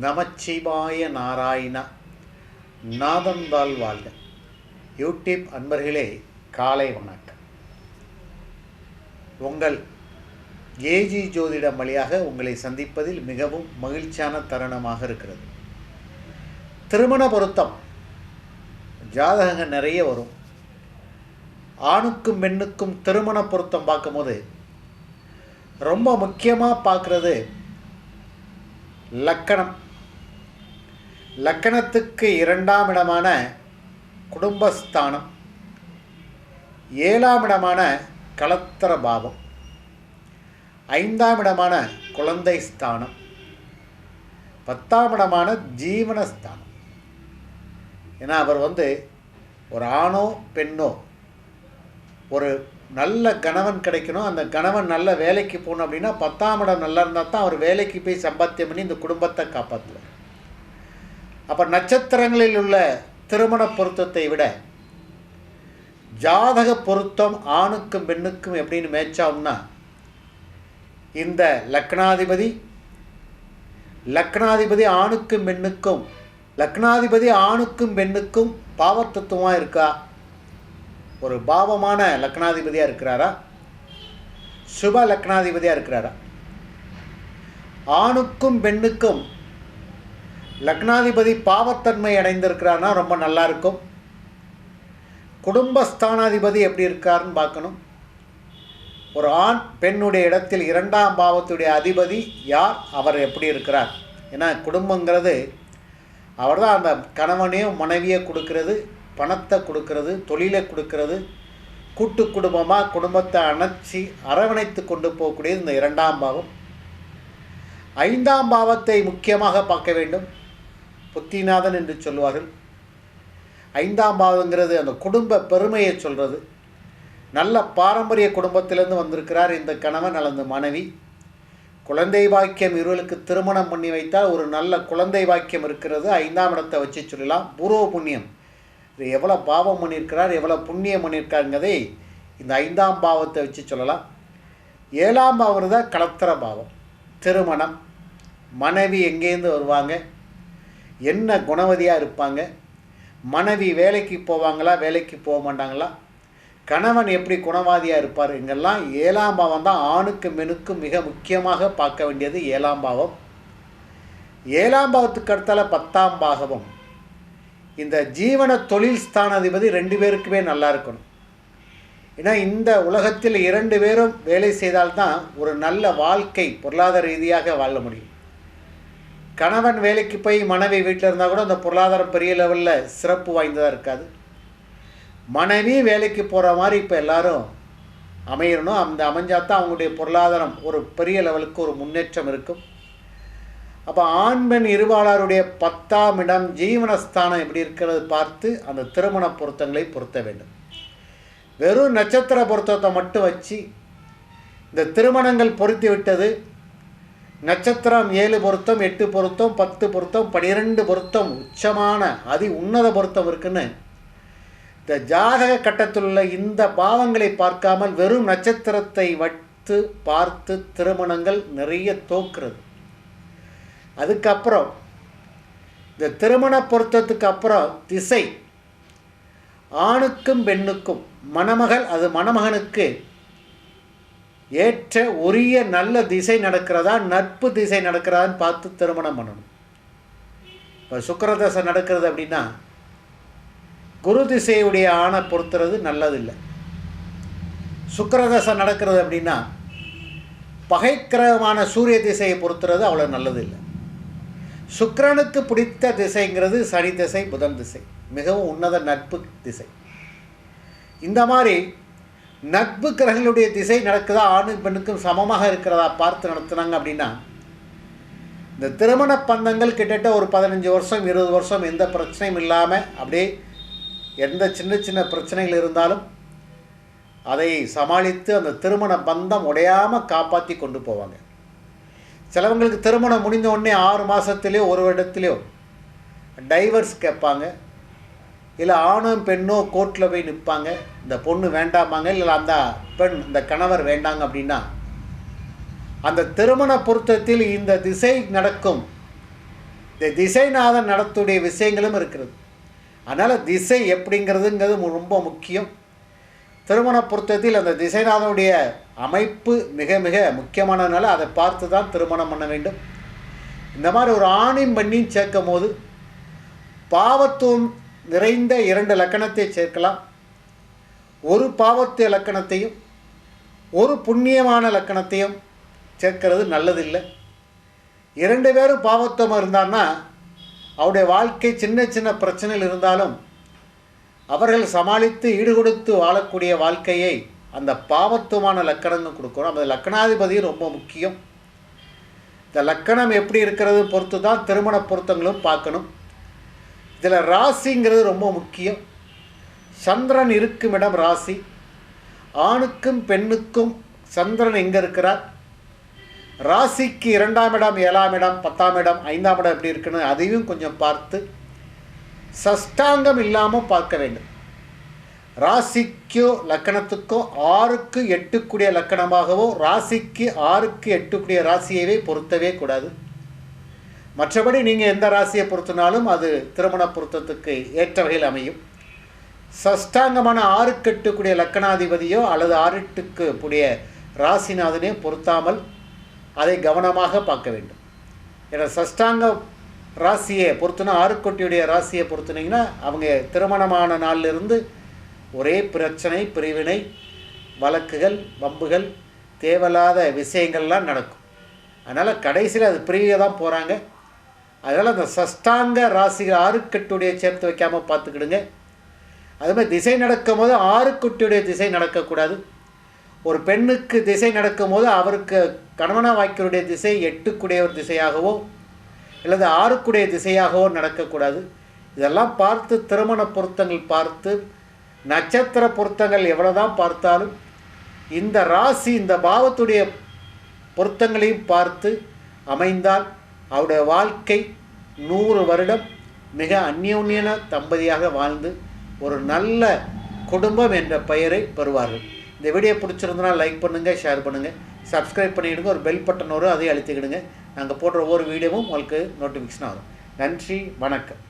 நமச்சிவாய நாராயணா நாதந்தால் வாழ்க. யூடியூப் அன்பர்களே காலை வணக்கம். உங்கள் ஏஜி ஜோதிடம் வழியாக உங்களை சந்திப்பதில் மிகவும் மகிழ்ச்சியான தருணமாக இருக்கிறது. திருமண பொருத்தம். ஜாதகங்கள் நிறைய வரும். ஆணுக்கும் பெண்ணுக்கும் திருமண பொருத்தம் பார்க்கும்போது ரொம்ப முக்கியமாக பார்க்குறது லக்கணம். லக்கணத்துக்கு இரண்டாம் இடமான குடும்பஸ்தானம் ஏழாம் இடமான கலத்தர பாவம் ஐந்தாம் இடமான குழந்தை ஸ்தானம் பத்தாம் இடமான ஜீவனஸ்தானம். ஏன்னா அவர் வந்து ஒரு ஆணோ பெண்ணோ ஒரு நல்ல கணவன் கிடைக்கணும். அந்த கணவன் நல்ல வேலைக்கு போகணும் அப்படின்னா பத்தாம் இடம் நல்லா இருந்தால் தான் அவர் வேலைக்கு போய் சம்பாத்தியம் பண்ணி இந்த குடும்பத்தை காப்பாற்றுவார். அப்போ நட்சத்திரங்களில் உள்ள திருமண பொருத்தத்தை விட ஜாதக பொருத்தம் ஆணுக்கும் பெண்ணுக்கும் எப்படின்னு மேய்ச்சோம்னா இந்த லக்னாதிபதி லக்னாதிபதி ஆணுக்கும் பெண்ணுக்கும் லக்னாதிபதி ஆணுக்கும் பெண்ணுக்கும் பாவத்தத்துவமாக இருக்கா? ஒரு பாவமான லக்னாதிபதியாக இருக்கிறாரா? சுப லக்னாதிபதியாக இருக்கிறாரா? ஆணுக்கும் பெண்ணுக்கும் லக்னாதிபதி பாவத்தன்மை அடைந்திருக்கிறார்னா ரொம்ப நல்லா இருக்கும் குடும்பஸ்தானாதிபதி எப்படி இருக்காருன்னு பார்க்கணும். ஒரு ஆண் பெண்ணுடைய இடத்தில் இரண்டாம் பாவத்துடைய அதிபதி யார்? அவர் எப்படி இருக்கிறார்? ஏன்னா குடும்பங்கிறது அவர் தான் அந்த கணவனையும் மனைவியை கொடுக்கறது பணத்தை கொடுக்கறது தொழிலை கொடுக்கறது கூட்டு குடும்பமாக குடும்பத்தை அணைச்சி அரவணைத்து கொண்டு போகக்கூடியது இந்த இரண்டாம் பாவம். ஐந்தாம் பாவத்தை முக்கியமாக பார்க்க வேண்டும். புத்திநாதன் என்று சொல்வார்கள் ஐந்தாம் பாவங்கிறது அந்த குடும்ப பெருமையை சொல்கிறது நல்ல பாரம்பரிய குடும்பத்திலேருந்து வந்திருக்கிறார் இந்த கணவன் அல்லது மனைவி. குழந்தை பாக்கியம் இருவருக்கு திருமணம் பண்ணி வைத்தால் ஒரு நல்ல குழந்தை பாக்கியம் இருக்கிறது. ஐந்தாம் இடத்தை வச்சு சொல்லலாம். பூர்வ புண்ணியம். இது எவ்வளோ பாவம் பண்ணியிருக்கிறார் எவ்வளோ புண்ணியம் பண்ணியிருக்காருங்கிறதை இந்த ஐந்தாம் பாவத்தை வச்சு சொல்லலாம். ஏழாம் பாவம் தான் கலத்திர பாவம். திருமணம். மனைவி எங்கேருந்து வருவாங்க? என்ன குணவதியாக இருப்பாங்க? மனைவி வேலைக்கு போவாங்களா? வேலைக்கு போக மாட்டாங்களா? கணவன் எப்படி குணவாதியாக இருப்பார்? இங்கெல்லாம் ஏழாம் பாவம் தான் ஆணுக்கு மெனுக்கு மிக முக்கியமாக பார்க்க வேண்டியது ஏழாம் பாவம். ஏழாம் பாவத்துக்கு அடுத்தால பத்தாம் பாகவம். இந்த ஜீவன தொழில் ஸ்தானாதிபதி ரெண்டு பேருக்குமே நல்லா இருக்கணும். ஏன்னா இந்த உலகத்தில் இரண்டு பேரும் வேலை செய்தால்தான் ஒரு நல்ல வாழ்க்கை பொருளாதார ரீதியாக வாழ முடியும். கணவன் வேலைக்கு போய் மனைவி வீட்டில் இருந்தால் கூட அந்த பொருளாதாரம் பெரிய லெவலில் சிறப்பு வாய்ந்ததாக இருக்காது. மனைவி வேலைக்கு போகிற மாதிரி இப்போ எல்லாரும் அமையணும். அந்த அமைஞ்சால் தான் அவங்களுடைய பொருளாதாரம் ஒரு பெரிய லெவலுக்கு ஒரு முன்னேற்றம் இருக்கும். அப்போ ஆண் பெண் இருவாளருடைய பத்தாம் இடம் ஜீவனஸ்தானம் எப்படி இருக்கிறது பார்த்து அந்த திருமண பொருத்தங்களை பொருத்த வேண்டும். வெறும் நட்சத்திர பொருத்தத்தை மட்டும் வச்சு இந்த திருமணங்கள் பொருத்தி விட்டது நட்சத்திரம் ஏழு பொருத்தம் எட்டு பொருத்தம் பத்து பொருத்தம் பனிரெண்டு பொருத்தம் உச்சமான அதி உன்னத பொருத்தம் இருக்குன்னு. இந்த ஜாதக கட்டத்தில் உள்ள இந்த பாவங்களை பார்க்காமல் வெறும் நட்சத்திரத்தை வைத்து பார்த்து திருமணங்கள் நிறைய தோக்குறது. அதுக்கப்புறம் இந்த திருமண பொருத்தத்துக்கு அப்புறம் திசை. ஆணுக்கும் பெண்ணுக்கும் மணமகள் அது மணமகனுக்கு ஏற்ற உரிய நல்ல திசை நடக்கிறதா நட்பு திசை நடக்கிறதான்னு பார்த்து திருமணம் பண்ணணும். இப்போ சுக்கரதசை நடக்கிறது அப்படின்னா குரு திசையுடைய ஆணை பொறுத்துறது நல்லதில்லை. சுக்கரதசை நடக்கிறது அப்படின்னா பகைக்கிரகமான சூரிய திசையை பொறுத்துறது அவ்வளோ நல்லதில்லை. சுக்கரனுக்கு பிடித்த திசைங்கிறது சனி திசை புதன் திசை. மிகவும் உன்னத நட்பு திசை. இந்த மாதிரி நட்பு கிரகங்களுடைய திசை நடக்குதா ஆணும் பெண்ணுக்கும் சமமாக இருக்கிறதா பார்த்து நடத்துனாங்க அப்படின்னா இந்த திருமண பந்தங்கள் கிட்டத்தட்ட ஒரு பதினஞ்சு வருஷம் இருபது வருஷம் எந்த பிரச்சனையும் இல்லாமல் அப்படியே எந்த சின்ன சின்ன பிரச்சனைகள் இருந்தாலும் அதை சமாளித்து அந்த திருமண பந்தம் உடையாமல் காப்பாற்றி கொண்டு போவாங்க. சிலவங்களுக்கு திருமணம் முடிந்த உடனே ஆறு மாதத்துலேயோ ஒரு வருடத்துலேயோ டைவர்ஸ் கேட்பாங்க. இல்லை ஆணும் பெண்ணோ கோர்ட்டில் போய் நிற்பாங்க இந்த பொண்ணு வேண்டாமாங்க இல்லை அந்த பெண் இந்த கணவர் வேண்டாங்க அப்படின்னா அந்த திருமண பொருத்தத்தில் இந்த திசை நடக்கும். இந்த திசைநாதன் நடத்துடைய விஷயங்களும் இருக்கிறது. அதனால் திசை எப்படிங்கிறதுங்கிறது ரொம்ப முக்கியம். திருமண பொருத்தத்தில் அந்த திசைநாதனுடைய அமைப்பு மிக மிக முக்கியமானதுனால அதை பார்த்து தான் திருமணம் பண்ண வேண்டும். இந்த மாதிரி ஒரு ஆணையும் பெண்ணையும் சேர்க்கும் போது பாவத்துவம் நிறைந்த இரண்டு லக்கணத்தை சேர்க்கலாம். ஒரு பாவத்து லக்கணத்தையும் ஒரு புண்ணியமான லக்கணத்தையும் சேர்க்கிறது நல்லதில்லை. இரண்டு பேரும் பாவத்துவம் இருந்தான்னா அவருடைய வாழ்க்கை சின்ன சின்ன பிரச்சனைகள் இருந்தாலும் அவர்கள் சமாளித்து ஈடுகொடுத்து வாழக்கூடிய வாழ்க்கையை அந்த பாவத்துவமான லக்கணங்கள் கொடுக்கணும். அந்த லக்கணாதிபதி ரொம்ப முக்கியம். இந்த லக்கணம் எப்படி இருக்கிறது பொறுத்து தான் திருமண பொருத்தங்களும் பார்க்கணும். இதில் ராசிங்கிறது ரொம்ப முக்கியம். சந்திரன் இருக்குமிடம் ராசி. ஆணுக்கும் பெண்ணுக்கும் சந்திரன் எங்கே இருக்கிறார்? ராசிக்கு இரண்டாம் இடம் ஏழாம் இடம் பத்தாம் இடம் ஐந்தாம் இடம் எப்படி இருக்குன்னு அதையும் கொஞ்சம் பார்த்து சஷ்டாங்கம் இல்லாமல் பார்க்க வேண்டும். ராசிக்கோ லக்கணத்துக்கோ ஆறுக்கு எட்டுக்குடிய லக்கணமாகவோ ராசிக்கு ஆறுக்கு எட்டுக்குடிய ராசியவே பொருத்தவே கூடாது. மற்றபடி நீங்கள் எந்த ராசியை பொருத்தினாலும் அது திருமண பொருத்தத்துக்கு ஏற்ற வகையில் அமையும். சஷ்டாங்கமான ஆறுக்கு எட்டுக்கூடிய லக்கணாதிபதியோ அல்லது ஆறுட்டுக்கு கூடிய ராசிநாதனையோ பொருத்தாமல் அதை கவனமாக பார்க்க வேண்டும். ஏன்னா சஷ்டாங்க ராசியை பொறுத்துனா ஆறுக்கொட்டியுடைய ராசியை பொறுத்துனீங்கன்னா அவங்க திருமணமான நாளிலிருந்து ஒரே பிரச்சனை பிரிவினை வழக்குகள் வம்புகள் தேவையில்லாத விஷயங்கள்லாம் நடக்கும். அதனால் கடைசியில் அது பிரிவிய தான் போகிறாங்க அதனால் அந்த சஷ்டாங்க ராசிகள் ஆறுக்கட்டுடைய சேர்த்து வைக்காமல் பார்த்துக்கிடுங்க. அது மாதிரி திசை நடக்கும் போது ஆறுக்குட்டியுடைய திசை நடக்கக்கூடாது. ஒரு பெண்ணுக்கு திசை நடக்கும்போது அவருக்கு கணவனா வாய்க்கருடைய திசை எட்டுக்குடைய ஒரு திசையாகவோ அல்லது ஆறுக்குடைய திசையாகவோ நடக்கக்கூடாது. இதெல்லாம் பார்த்து திருமண பொருத்தங்கள் பார்த்து நட்சத்திர பொருத்தங்கள் எவ்வளோதான் பார்த்தாலும் இந்த ராசி இந்த பாவத்துடைய பொருத்தங்களையும் பார்த்து அமைந்தால் அவருடைய வாழ்க்கை நூறு வருடம் மிக அந்யோன்யன தம்பதியாக வாழ்ந்து ஒரு நல்ல குடும்பம் என்ற பெயரை பெறுவார்கள். இந்த வீடியோ பிடிச்சிருந்தனா லைக் பண்ணுங்கள் ஷேர் பண்ணுங்கள் சப்ஸ்கிரைப் பண்ணிவிடுங்க ஒரு பெல் பட்டன் வரும் அதையும் அழுத்திக்கிடுங்க. நாங்கள் போடுற ஒவ்வொரு வீடியோவும் உங்களுக்கு நோட்டிஃபிகேஷன் ஆகும். நன்றி வணக்கம்.